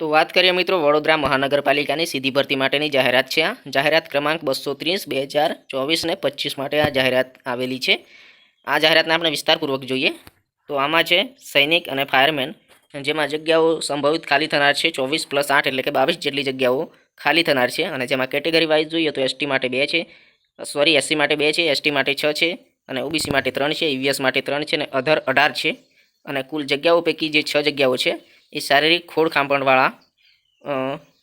તો વાત કરીએ મિત્રો વડોદરા મહાનગરપાલિકાની સીધી ભરતી માટેની જાહેરાત છે આ. જાહેરાત ક્રમાંક બસો ત્રીસ, બે હજાર ચોવીસ ને પચીસ માટે આ જાહેરાત આવેલી છે. આ જાહેરાતને આપણે વિસ્તારપૂર્વક જોઈએ. તો આમાં છે સૈનિક અને ફાયરમેન, જેમાં જગ્યાઓ સંભવિત ખાલી થનાર છે, ચોવીસ પ્લસ આઠ એટલે કે બાવીસ જેટલી જગ્યાઓ ખાલી થનાર છે અને જેમાં કેટેગરી વાઇઝ જોઈએ તો એસટી માટે બે છે, સોરી, એસસી માટે બે છે, એસટી માટે છ છે અને ઓબીસી માટે ત્રણ છે, ઈવીએસ માટે ત્રણ છે અને અધર અઢાર છે. અને કુલ જગ્યાઓ પૈકી જે છ જગ્યાઓ છે એ શારીરિક ખોળખાંપણવાળા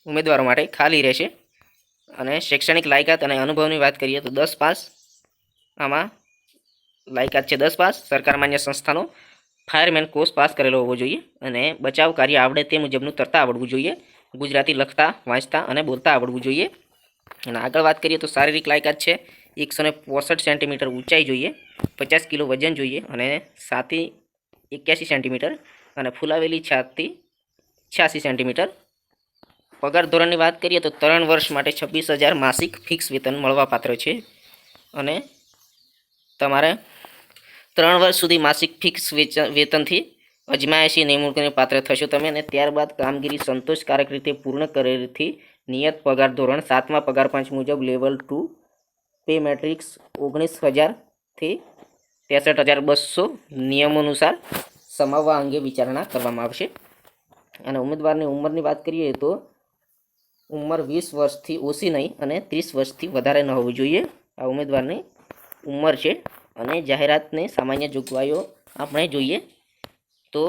ઉમેદવારો માટે ખાલી રહેશે. અને શૈક્ષણિક લાયકાત અને અનુભવની વાત કરીએ તો દસ પાસ. આમાં લાયકાત છે દસ પાસ. સરકાર માન્ય સંસ્થાનો ફાયરમેન કોર્સ પાસ કરેલો હોવો જોઈએ અને બચાવ કાર્ય આવડે તે મુજબનું તરતા આવડવું જોઈએ. ગુજરાતી લખતા, વાંચતા અને બોલતા આવડવું જોઈએ. અને આગળ વાત કરીએ તો શારીરિક લાયકાત છે એકસો ને પોસઠ સેન્ટીમીટર ઊંચાઈ જોઈએ, પચાસ કિલો વજન જોઈએ અને સાતથી એક્યાસી સેન્ટીમીટર અને ફૂલાવેલી છાતી છ્યાસી સેન્ટીમીટર. પગાર ધોરણની વાત કરીએ તો ત્રણ વર્ષ માટે છવ્વીસ હજાર માસિક ફિક્સ વેતન મળવાપાત્ર છે. અને તમારે ત્રણ વર્ષ સુધી માસિક ફિક્સ વેતનથી અજમાયશી નિમણૂકને પાત્ર થશો તમે અને ત્યારબાદ કામગીરી સંતોષકારક રીતે પૂર્ણ કરેલથી નિયત પગાર ધોરણ સાતમા પગાર પાંચ મુજબ લેવલ ટુ પે મેટ્રિક્સ ઓગણીસ હજારથી ત્રેસઠ હજાર બસો નિયમો અનુસાર સમાવવા અંગે વિચારણા કરવામાં આવશે. અને ઉમેદવારની ઉંમરની વાત કરીએ તો ઉંમર વીસ વર્ષથી ઓછી નહીં અને ત્રીસ વર્ષથી વધારે ન હોવી જોઈએ. આ ઉમેદવારની ઉંમર છે અને જાહેરાતની સામાન્ય જોગવાઈઓ આપણે જોઈએ તો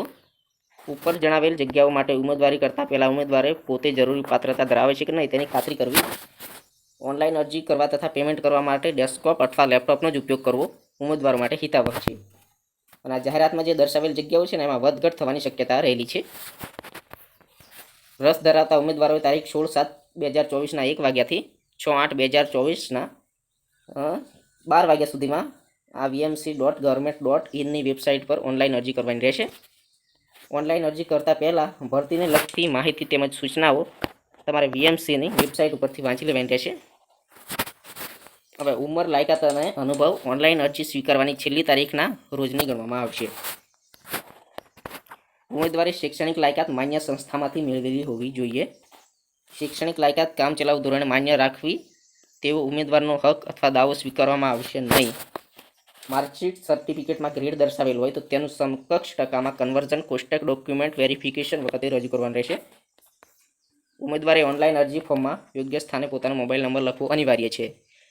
ઉપર જણાવેલ જગ્યાઓ માટે ઉમેદવારી કરતાં પહેલાં ઉમેદવારે પોતે જરૂરી પાત્રતા ધરાવે છે કે નહીં તેની ખાતરી કરવી. ઓનલાઈન અરજી કરવા તથા પેમેન્ટ કરવા માટે ડેસ્કટોપ અથવા લેપટોપનો જ ઉપયોગ કરવો ઉમેદવાર માટે હિતાવહ છે. અને આ જાહેરાતમાં જે દર્શાવેલ જગ્યાઓ છે ને, એમાં વધઘટ થવાની શક્યતા રહેલી છે. રસ ધરાવતા ઉમેદવારોએ તારીખ સોળ સાત બે હજાર ચોવીસના એક વાગ્યાથી છ આઠ બે હજાર ચોવીસના બાર વાગ્યા સુધીમાં આ વીએમસી ડોટ ગવર્મેન્ટ ડોટ ઇનની વેબસાઇટ પર ઓનલાઈન અરજી કરવાની રહેશે. ઓનલાઈન અરજી કરતાં પહેલાં ભરતીને લગતી માહિતી તેમજ સૂચનાઓ તમારે વીએમસીની વેબસાઇટ ઉપરથી વાંચી લેવાની રહેશે. હવે ઉંમર લાયકાત અને અનુભવ ઓનલાઈન અરજી સ્વીકારવાની છેલ્લી તારીખના રોજની ગણવામાં આવશે. ઉમેદવારે શૈક્ષણિક લાયકાત માન્ય સંસ્થામાંથી મેળવેલી હોવી જોઈએ. શૈક્ષણિક લાયકાત કામચલાઉ ધોરણે માન્ય રાખવી તેવો ઉમેદવારનો હક અથવા દાવો સ્વીકારવામાં આવશે નહીં. માર્કશીટ સર્ટિફિકેટમાં ગ્રેડ દર્શાવેલ હોય તો તેનું સમકક્ષ ટકામાં કન્વર્ઝન કોષ્ટક ડોક્યુમેન્ટ વેરિફિકેશન વખતે રજૂ કરવાનું રહેશે. ઉમેદવારે ઓનલાઈન અરજી ફોર્મમાં યોગ્ય સ્થાને પોતાનો મોબાઈલ નંબર લખવો અનિવાર્ય છે.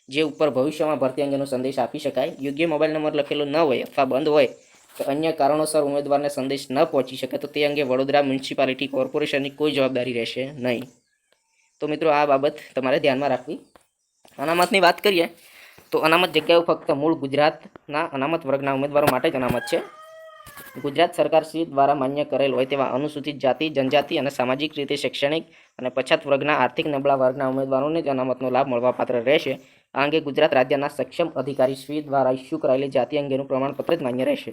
જે ઉપર ભવિષ્યમાં ભરતી અંગેનો સંદેશ આપી શકાય. યોગ્ય મોબાઈલ નંબર લખેલો ન હોય, અથવા બંધ હોય કે અન્ય કારણોસર ઉમેદવારને સંદેશ ન પહોંચી શકે, તો તે અંગે વડોદરા મ્યુનિસિપાલિટી કોર્પોરેશનની કોઈ જવાબદારી રહેશે નહીં. તો મિત્રો, આ બાબત તમારે ધ્યાનમાં રાખવી. અનામતની વાત કરીએ, તો અનામત જગ્યાઓ ફક્ત મૂળ ગુજરાતના અનામત વર્ગના ઉમેદવારો માટે જ અનામત છે. ગુજરાત સરકાર શ્રી દ્વારા માન્ય કરેલ હોય તેવા અનુસૂચિત જાતિ, જનજાતિ અને સામાજિક રીતે શૈક્ષણિક અને પછાત વર્ગના આર્થિક નબળા વર્ગના ઉમેદવારોને જ અનામતનો લાભ મળવાપાત્ર રહેશે. આ અંગે ગુજરાત રાજ્યના સક્ષમ અધિકારી શ્રી દ્વારા ઇસ્યુ કરાયેલી જાતિ અંગેનું પ્રમાણપત્ર જ માન્ય રહેશે.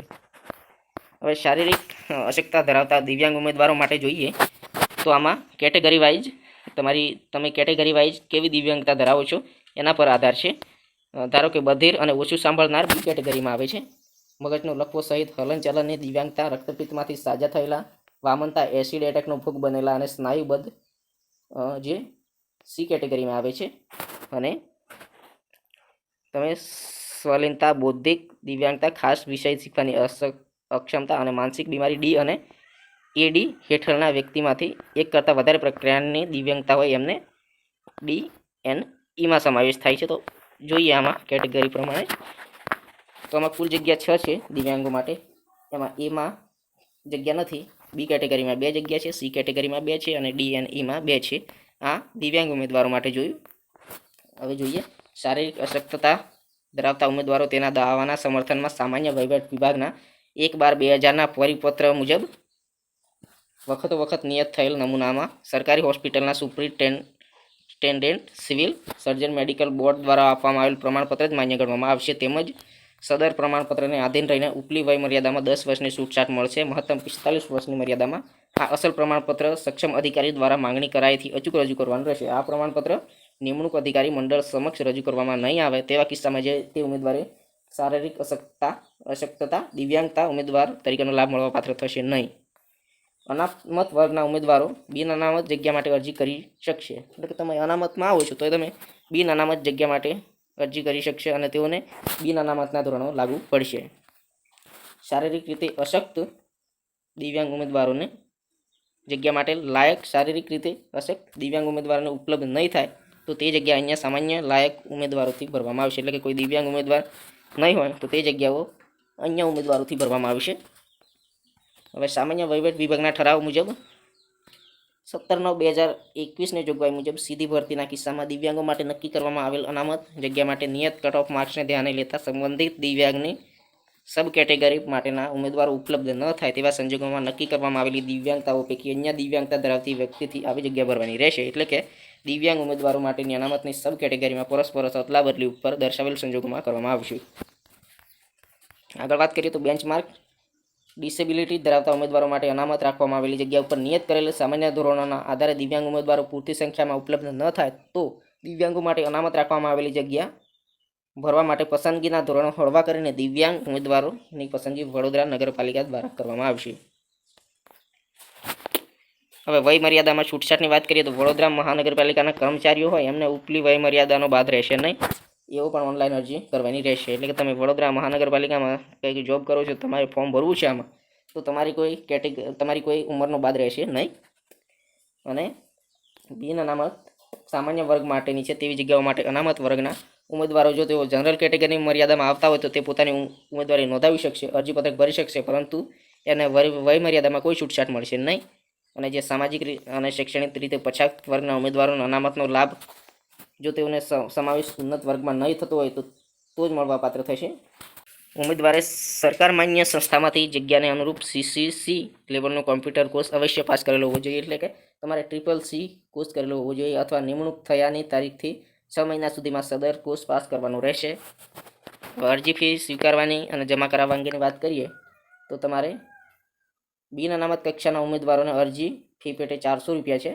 હવે શારીરિક અશક્તા ધરાવતા દિવ્યાંગ ઉમેદવારો માટે જોઈએ તો આમાં કેટેગરી વાઇઝ તમારી, તમે કેટેગરી વાઇઝ કેવી દિવ્યાંગતા ધરાવો છો એના પર આધાર છે. ધારો કે બધિર અને ઓછું સાંભળનાર બી કેટેગરીમાં આવે છે. મગજનો લખવો સહિત હલનચલનની દિવ્યાંગતા રક્તપિત્તમાંથી સાજા થયેલા, વામનતા, એસિડ એટેકનો ભોગ બનેલા અને સ્નાયુબદ્ધ જે સી કેટેગરીમાં આવે છે. અને તમે સ્વલિનતા, બૌદ્ધિક દિવ્યાંગતા, ખાસ વિષય શીખવાની અક્ષમતા અને માનસિક બીમારી ડી અને એડી હેઠળના વ્યક્તિમાંથી એક કરતાં વધારે પ્રક્રિયાની દિવ્યાંગતા હોય એમને ડી એન ઈમાં સમાવેશ થાય છે. તો જોઈએ આમાં કેટેગરી પ્રમાણે. તો આમાં કુલ જગ્યા છ છે દિવ્યાંગો માટે. એમાં એમાં જગ્યા નથી, બી કેટેગરીમાં બે જગ્યા છે, સી કેટેગરીમાં બે છે અને ડી એન ઈમાં બે છે. આ દિવ્યાંગ ઉમેદવારો માટે જોયું. હવે જોઈએ શારીરિક અશક્તતા ધરાવતા ઉમેદવારો તેના દાવાના સમર્થનમાં સામાન્ય વહીવટ વિભાગના એક બાર બે હજારના પરિપત્ર મુજબ વખતો વખત નિયત થયેલ નમૂનામાં સરકારી હોસ્પિટલના superintendent civil surgeon, medical board દ્વારા આપવામાં આવેલ પ્રમાણપત્ર જ માન્ય ગણવામાં આવશે. તેમજ સદર પ્રમાણપત્રને આધીન રહીને ઉપલી વય મર્યાદામાં દસ વર્ષની છૂટછાટ મળશે. મહત્તમ પિસ્તાલીસ વર્ષની મર્યાદામાં આ અસલ પ્રમાણપત્ર સક્ષમ અધિકારી દ્વારા માંગણી કરાયેથી અચૂક રજૂ કરવાનું રહેશે. આ પ્રમાણપત્ર નિમણૂક અધિકારી મંડળ સમક્ષ રજૂ કરવામાં નહીં આવે તેવા કિસ્સામાં જે તે ઉમેદવારે શારીરિક અશક્તતા અશક્તતા, દિવ્યાંગતા ઉમેદવાર તરીકેનો લાભ મળવા પાત્ર થશે નહીં. અનામત વર્ગના ઉમેદવારો બિન અનામત જગ્યા માટે અરજી કરી શકશે. એટલે કે તમે અનામતમાં આવો છો તો તમે બિન અનામત જગ્યા માટે અરજી કરી શકશે અને તેઓને બિન અનામતના ધોરણો લાગુ પડશે. શારીરિક રીતે અશક્ત દિવ્યાંગ ઉમેદવારોને જગ્યા માટે લાયક શારીરિક રીતે અશક્ત દિવ્યાંગ ઉમેદવારોને ઉપલબ્ધ નહીં થાય તો તે જગ્યા અહીંયા સામાન્ય લાયક ઉમેદવારોથી ભરવામાં આવશે. એટલે કે કોઈ દિવ્યાંગ ઉમેદવાર નહીં હોય તો તે જગ્યાઓ અન્ય ઉમેદવારોથી ભરવામાં આવશે. હવે સામાન્ય વહીવટ વિભાગના ઠરાવ મુજબ સત્તર નવ બે હજાર એકવીસની જોગવાઈ મુજબ સીધી ભરતીના કિસ્સામાં દિવ્યાંગો માટે નક્કી કરવામાં આવેલ અનામત જગ્યા માટે નિયત કટ ઓફ માર્ક્સને ધ્યાને લેતા સંબંધિત દિવ્યાંગની સબ કેટેગરી માટેના ઉમેદવારો ઉપલબ્ધ ન થાય તેવા સંજોગોમાં નક્કી કરવામાં આવેલી દિવ્યાંગતાઓ પૈકી અન્ય દિવ્યાંગતા ધરાવતી વ્યક્તિથી આવી જગ્યા ભરવાની રહેશે. એટલે કે દિવ્યાંગ ઉમેદવારો માટેની અનામતની સબ કેટેગરીમાં પરસ્પર અદલા બદલી ઉપર દર્શાવેલ સંજોગોમાં કરવામાં આવશે આગળ વાત કરીએ તો બેન્ચમાર્ક ડિસેબિલિટી ધરાવતા ઉમેદવારો માટે અનામત રાખવામાં આવેલી જગ્યા ઉપર નિયત કરેલા સામાન્ય ધોરણોના આધારે દિવ્યાંગ ઉમેદવારો પૂરતી સંખ્યામાં ઉપલબ્ધ ન થાય તો દિવ્યાંગો માટે અનામત રાખવામાં આવેલી જગ્યા ભરવા માટે પસંદગીના ધોરણો હળવા કરીને દિવ્યાંગ ઉમેદવારોની પસંદગી વડોદરા નગરપાલિકા દ્વારા કરવામાં આવશે હવે વય મર્યાદામાં છૂટછાટની વાત કરીએ તો વડોદરા મહાનગરપાલિકાના કર્મચારીઓ હોય, એમને ઉપલી વય મર્યાદાનો બાદ રહેશે નહીં. એવો પણ ઓનલાઈન અરજી કરવાની રહેશે. એટલે કે તમે વડોદરા મહાનગરપાલિકામાં કંઈક જોબ કરો છો, તમારે ફોર્મ ભરવું છે આમાં, તો તમારી કોઈ કેટેગરી તમારી કોઈ ઉંમરનો બાદ રહેશે નહીં. અને બિન અનામત, સામાન્ય વર્ગ માટેની છે તેવી જગ્યાઓ માટે અનામત વર્ગના ઉમેદવારો, જો તેઓ જનરલ કેટેગરીની મર્યાદામાં આવતા હોય તો તે પોતાની ઉમેદવારી નોંધાવી શકશે અરજીપત્રક ભરી શકશે, પરંતુ એને વય મર્યાદામાં કોઈ છૂટછાટ મળશે નહીં. અને જે સામાજિક અને શૈક્ષણિક રીતે પછાત વર્ગના ઉમેદવારોના અનામતનો લાભ જો તેઓને સમાવેશ ઉન્નત વર્ગમાં નહીં થતો હોય તો તો જ મળવાપાત્ર થશે. ઉમેદવારે સરકાર માન્ય સંસ્થામાંથી જગ્યાને અનુરૂપ સીસીસી લેવલનો કોમ્પ્યુટર કોર્સ અવશ્ય પાસ કરેલો હોવો જોઈએ. એટલે કે તમારે ટ્રિપલ સી કોર્સ કરેલો હોવો જોઈએ અથવા નિમણૂક થયાની તારીખથી છ મહિના સુધીમાં સદર કોર્સ પાસ કરવાનો રહેશે. અરજી ફી સ્વીકારવાની અને જમા કરાવવા અંગેની વાત કરીએ તો તમારે બિન અનામત કક્ષાના ઉમેદવારોને અરજી ફી પેટે ચારસો રૂપિયા છે.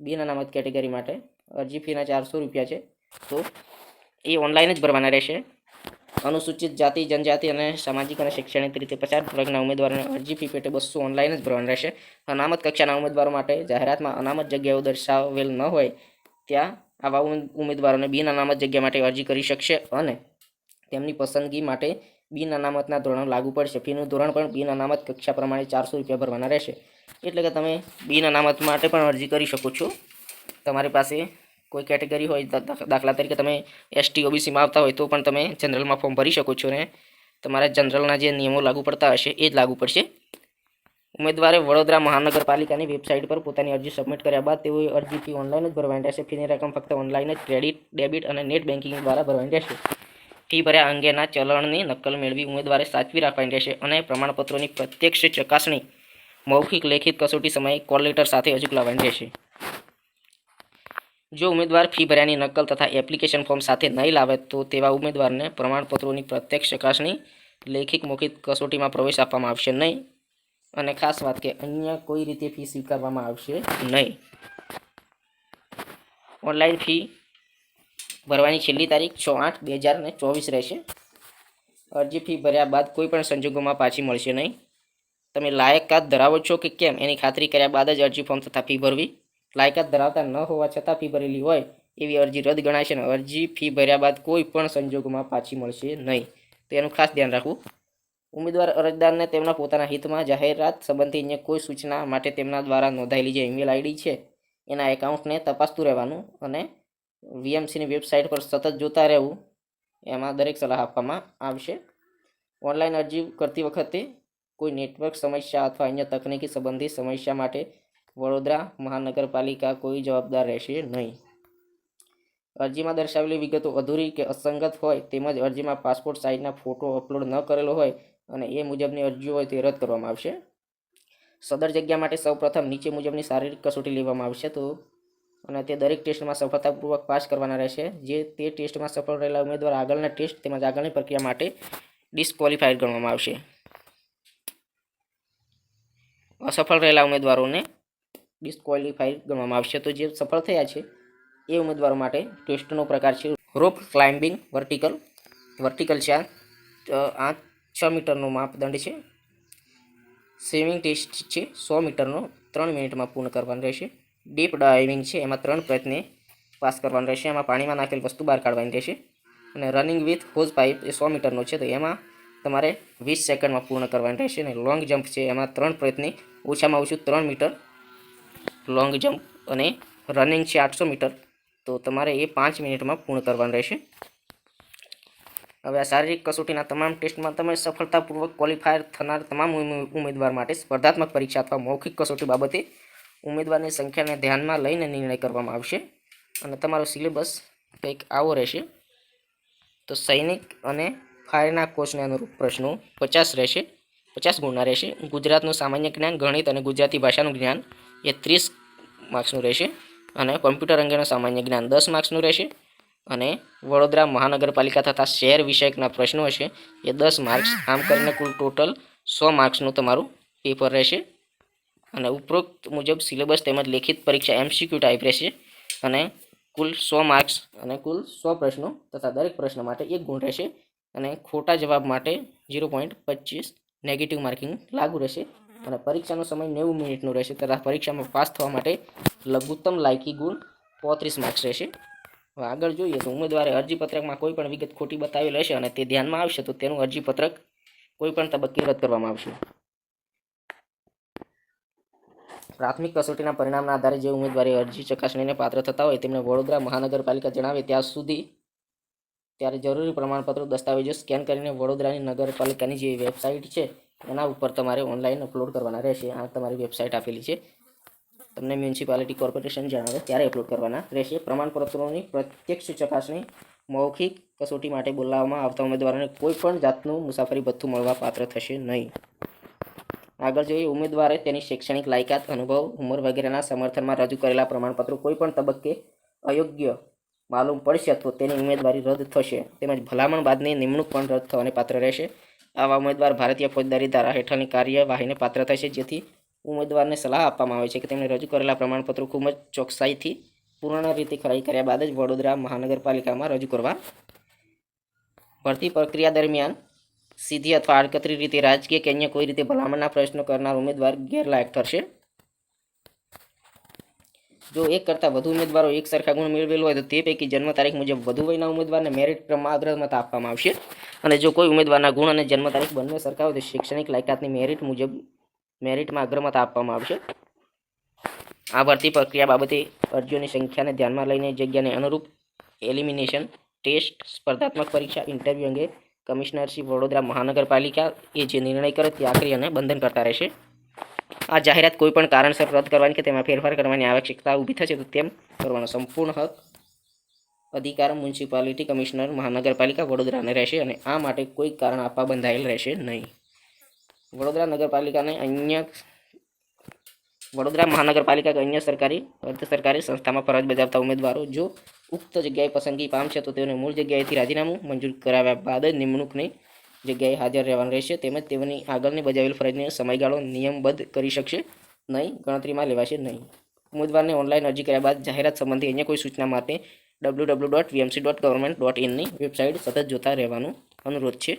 બિન અનામત કેટેગરી માટે અરજી ફીના ચારસો રૂપિયા છે. તો એ ઓનલાઈન જ ભરવાના રહેશે. અનુસૂચિત જાતિ, જનજાતિ અને સામાજિક અને શૈક્ષણિક રીતે પછાત વર્ગના ઉમેદવારોને અરજી ફી પેટે બસો ઓનલાઈન જ ભરવાના રહેશે. અનામત કક્ષાના ઉમેદવારો માટે જાહેરાતમાં અનામત જગ્યાઓ દર્શાવેલ ન હોય ત્યાં આવા ઉમેદવારોને બિન અનામત જગ્યા માટે અરજી કરી શકશે અને તેમની પસંદગી માટે બિન અનામતના ધોરણ લાગુ પડશે. ફીનું ધોરણ પણ બિન અનામત કક્ષા પ્રમાણે ચારસો રૂપિયા ભરવાના રહેશે. એટલે કે તમે બિન અનામત માટે પણ અરજી કરી શકો છો. તમારી પાસે કોઈ કેટેગરી હોય દાખલા તરીકે તમે એસટી ઓબીસીમાં આવતા હોય તો પણ તમે જનરલમાં ફોર્મ ભરી શકો છો ને તમારા જનરલના જે નિયમો લાગુ પડતા હશે એ જ લાગુ પડશે. ઉમેદવારે વડોદરા મહાનગરપાલિકાની વેબસાઇટ પર પોતાની અરજી સબમિટ કર્યા બાદ તેઓએ અરજી ફી ઓનલાઈન જ ભરવાની રહેશે. ફીની રકમ ફક્ત ઓનલાઈન જ, ક્રેડિટ, ડેબિટ અને નેટ બેન્કિંગ દ્વારા ભરવાની રહેશે. ફી ભર્યા અંગેના ચલણની નકલ મેળવી ઉમેદવારે સાચવી રાખવાની રહેશે અને પ્રમાણપત્રોની પ્રત્યક્ષ ચકાસણી, મૌખિક, લેખિત કસોટી સમયે કોલ લેટર સાથે હજુ લાવવાની રહેશે જો ઉમેદવાર ફી ભર્યાની નકલ તથા એપ્લિકેશન ફોર્મ સાથે નહીં લાવે તો તેવા ઉમેદવારને પ્રમાણપત્રોની પ્રત્યક્ષ ચકાસણી, લેખિત, મૌખિક કસોટીમાં પ્રવેશ આપવામાં આવશે નહીં અને ખાસ વાત કે અન્ય કોઈ રીતે ફી સ્વીકારવામાં આવશે નહીં. ઓનલાઈન ફી ભરવાની છેલ્લી તારીખ છ આઠ બે હજાર ને ચોવીસ રહેશે. અરજી ફી ભર્યા બાદ કોઈ પણ સંજોગોમાં પાછી મળશે નહીં. તમે લાયકાત ધરાવો છો કે કેમ? એની ખાતરી કર્યા બાદ જ અરજી ફોર્મ તથા ફી ભરવી. લાયકાત ધરાવતા ન હોવા છતાં ફી ભરેલી હોય એવી અરજી રદ ગણાશે અને અરજી ફી ભર્યા બાદ કોઈ પણ સંજોગોમાં પાછી મળશે નહીં. તો એનું ખાસ ધ્યાન રાખવું. ઉમેદવાર અરજદારને તેમના પોતાના હિતમાં જાહેરાત સંબંધી અન્ય કોઈ સૂચના માટે તેમના દ્વારા નોંધાયેલી જે ઈમેલ આઈડી છે, એના એકાઉન્ટને તપાસતું રહેવાનું અને વીએમસીની વેબસાઇટ પર સતત જોતા રહેવું, એમાં દરેક સલાહ આપવામાં આવશે. ઓનલાઈન અરજી કરતી વખતે કોઈ નેટવર્ક સમસ્યા અથવા અન્ય તકનીકી સંબંધિત સમસ્યા માટે વડોદરા મહાનગરપાલિકા કોઈ જવાબદાર રહેશે નહીં. અરજીમાં દર્શાવેલી વિગતો અધૂરી કે અસંગત હોય તેમજ અરજીમાં પાસપોર્ટ સાઇઝના ફોટો અપલોડ ન કરેલો હોય અને એ મુજબની અરજીઓ હોય તે રદ કરવામાં આવશે. સદર જગ્યા માટે સૌપ્રથમ નીચે મુજબની શારીરિક કસોટી લેવામાં આવશે તો અને તે દરેક ટેસ્ટમાં સફળતાપૂર્વક પાસ કરવાના રહેશે. જે તે ટેસ્ટમાં સફળ રહેલા ઉમેદવાર આગળના ટેસ્ટ તેમજ આગળની પ્રક્રિયા માટે ડિસ્ક્વોલિફાઈડ ગણવામાં આવશે. અસફળ રહેલા ઉમેદવારોને ડિસ્ક્વોલિફાઈડ ગણવામાં આવશે. તો જે સફળ થયા છે, એ ઉમેદવારો માટે ટેસ્ટનો પ્રકાર છે રોપ ક્લાઇમ્બિંગ વર્ટિકલ વર્ટિકલ છે આ. છ મીટરનો માપદંડ છે. સ્વિમિંગ ટેસ્ટ છે, સો મીટરનો ત્રણ મિનિટમાં પૂર્ણ કરવાનો રહેશે. ડીપ ડાઇવિંગ છે, એમાં ત્રણ પ્રયત્ને પાસ કરવાનો રહેશે. એમાં પાણીમાં નાખેલ વસ્તુ બહાર કાઢવાની રહેશે. અને રનિંગ વિથ હોઝ પાઇપ એ સો મીટરનો છે, તો એમાં તમારે વીસ સેકન્ડમાં પૂર્ણ કરવાની રહેશે. અને લોંગ જમ્પ છે, એમાં ત્રણ પ્રયત્ને ઓછામાં ઓછું ત્રણ મીટર લોંગ જમ્પ અને રનિંગ છે આઠસો મીટર. તો તમારે એ પાંચ મિનિટમાં પૂર્ણ કરવાનું રહેશે. હવે આ શારીરિક કસોટીના તમામ ટેસ્ટમાં તમે સફળતાપૂર્વક ક્વોલિફાયર થનાર તમામ ઉમેદવાર માટે સ્પર્ધાત્મક પરીક્ષા અથવા મૌખિક કસોટી બાબતે ઉમેદવારની સંખ્યાને ધ્યાનમાં લઈને નિર્ણય કરવામાં આવશે અને તમારો સિલેબસ કંઈક આવો રહેશે. તો સૈનિક અને ફાયરના કોચને અનુરૂપ પ્રશ્નો પચાસ રહેશે, પચાસ ગુણના રહેશે. ગુજરાતનું સામાન્ય જ્ઞાન, ગણિત અને ગુજરાતી ભાષાનું જ્ઞાન એ ત્રીસ માર્ક્સનું રહેશે અને કોમ્પ્યુટર અંગેનું સામાન્ય જ્ઞાન દસ માર્ક્સનું રહેશે અને વડોદરા મહાનગરપાલિકા તથા શહેર વિષયકના પ્રશ્નો હશે એ દસ માર્ક્સ. આમ કરીને કુલ ટોટલ સો માર્ક્સનું તમારું પેપર રહેશે. અને ઉપરોક્ત મુજબ સિલેબસ તેમજ લેખિત પરીક્ષા એમસીક્યુ ટાઈપ રહેશે અને કુલ સો માર્ક્સ અને કુલ સો પ્રશ્નો તથા દરેક પ્રશ્ન માટે એક ગુણ રહેશે અને ખોટા જવાબ માટે ઝીરો પોઈન્ટ પચીસ નેગેટિવ માર્કિંગ લાગુ રહેશે અને પરીક્ષાનો સમય નેવું મિનિટનો રહેશે તથા પરીક્ષામાં પાસ થવા માટે લઘુત્તમ લાયકી ગુણ પોત્રીસ માર્ક્સ રહેશે. હવે આગળ જોઈએ તો ઉમેદવારે અરજીપત્રકમાં કોઈ પણ વિગત ખોટી બતાવેલ હશે અને તે ધ્યાનમાં આવશે તો તેનું અરજીપત્રક કોઈ પણ તબક્કે રદ કરવામાં આવશે. પ્રાથમિક કસોટીના પરિણામના આધારે જે ઉમેદવારી અરજી ચકાસણીને પાત્ર થતા હોય તેમને વડોદરા મહાનગરપાલિકા જણાવે ત્યાં સુધી ત્યારે જરૂરી પ્રમાણપત્રો, દસ્તાવેજો સ્કેન કરીને વડોદરાની નગરપાલિકાની જે વેબસાઇટ છે, એના ઉપર તમારે ઓનલાઈન અપલોડ કરવાના રહેશે. આ તમારી વેબસાઇટ આપેલી છે. તમને મ્યુનિસિપાલિટી કોર્પોરેશન જણાવે ત્યારે અપલોડ કરવાના રહેશે. પ્રમાણપત્રોની પ્રત્યક્ષ ચકાસણી, મૌખિક કસોટી માટે બોલાવવામાં આવતા ઉમેદવારોને કોઈ પણ જાતનું મુસાફરી ભથ્થું મળવા પાત્ર થશે નહીં. આગળ જોઈએ ઉમેદવારે તેની શૈક્ષણિક લાયકાત, અનુભવ, ઉંમર વગેરેના સમર્થનમાં રજૂ કરેલા પ્રમાણપત્રો કોઈપણ તબક્કે અયોગ્ય માલુમ પડશે તો તેની ઉમેદવારી રદ થશે. તેમજ ભલામણ બાદની નિમણૂક પણ રદ થવાને પાત્ર રહેશે. આવા ઉમેદવાર ભારતીય ફોજદારી ધારા હેઠળની કાર્યવાહીને પાત્ર થશે. જેથી ઉમેદવારને સલાહ આપવામાં આવે છે કે તેમણે રજૂ કરેલા પ્રમાણપત્રો ખૂબ જ ચોકસાઈથી પૂર્ણ રીતે ખરાઈ કર્યા બાદ જ વડોદરા મહાનગરપાલિકામાં રજૂ કરવા. ભરતી પ્રક્રિયા દરમિયાન સીધી અથવા આડકતરી રીતે રાજકીય કે અન્ય કોઈ રીતે ભલામણના પ્રશ્નો કરનાર ઉમેદવાર ગેરલાયક ઠરશે. જો એક કરતાં વધુ ઉમેદવારો એક સરખા ગુણ મેળવેલો હોય તો તે પૈકી જન્મ તારીખ મુજબ વધુ વયના ઉમેદવારને મેરિટ ક્રમમાં અગ્રમત આપવામાં આવશે. અને જો કોઈ ઉમેદવારના ગુણ અને જન્મ તારીખ બંને સરખા હોય તો શૈક્ષણિક લાયકાતની મેરિટ મુજબ મેરિટમાં અગ્રમત આપવામાં આવશે. આ ભરતી પ્રક્રિયા બાબતે અરજીઓની સંખ્યાને ધ્યાનમાં લઈને જગ્યાને અનુરૂપ એલિમિનેશન ટેસ્ટ સ્પર્ધાત્મક પરીક્ષા ઇન્ટરવ્યૂ અંગે કમિશનર શ્રી વડોદરા મહાનગરપાલિકા એ જે નિર્ણય કરે તે આખરી અને બંધન કરતા રહેશે. આ જાહેરાત કોઈપણ કારણસર રદ કરવાની કે તેમાં ફેરફાર કરવાની આવશ્યકતા ઊભી થશે તો તેમ કરવાનો સંપૂર્ણ હક અધિકાર મ્યુનિસિપાલિટી કમિશનર મહાનગરપાલિકા વડોદરાને રહેશે અને આ માટે કોઈ કારણ આપવા બંધાયેલ રહેશે નહીં. વડોદરા નગરપાલિકાને અન્ય વડોદરા મહાનગરપાલિકા કે અન્ય સરકારી, અર્ધ સરકારી સંસ્થામાં ફરજ બજાવતા ઉમેદવારો જો ઉક્ત જગ્યાએ પસંદગી પામશે તો તેઓને મૂળ જગ્યાએથી રાજીનામું મંજૂર કરાવ્યા બાદ નિમણૂકની જગ્યાએ હાજર રહેવાનું રહેશે. તેમજ તેઓની આગળની બજાવેલ ફરજને સમયગાળો નિયમબદ્ધ કરી શકશે નહીં, ગણતરીમાં લેવાશે નહીં. ઉમેદવારને ઓનલાઈન અરજી કર્યા બાદ જાહેરાત સંબંધી અન્ય કોઈ સૂચના માટે W W dot VMC dot government dot ઇનની website સતત જોતા રહેવાનું અનુરોધ છે.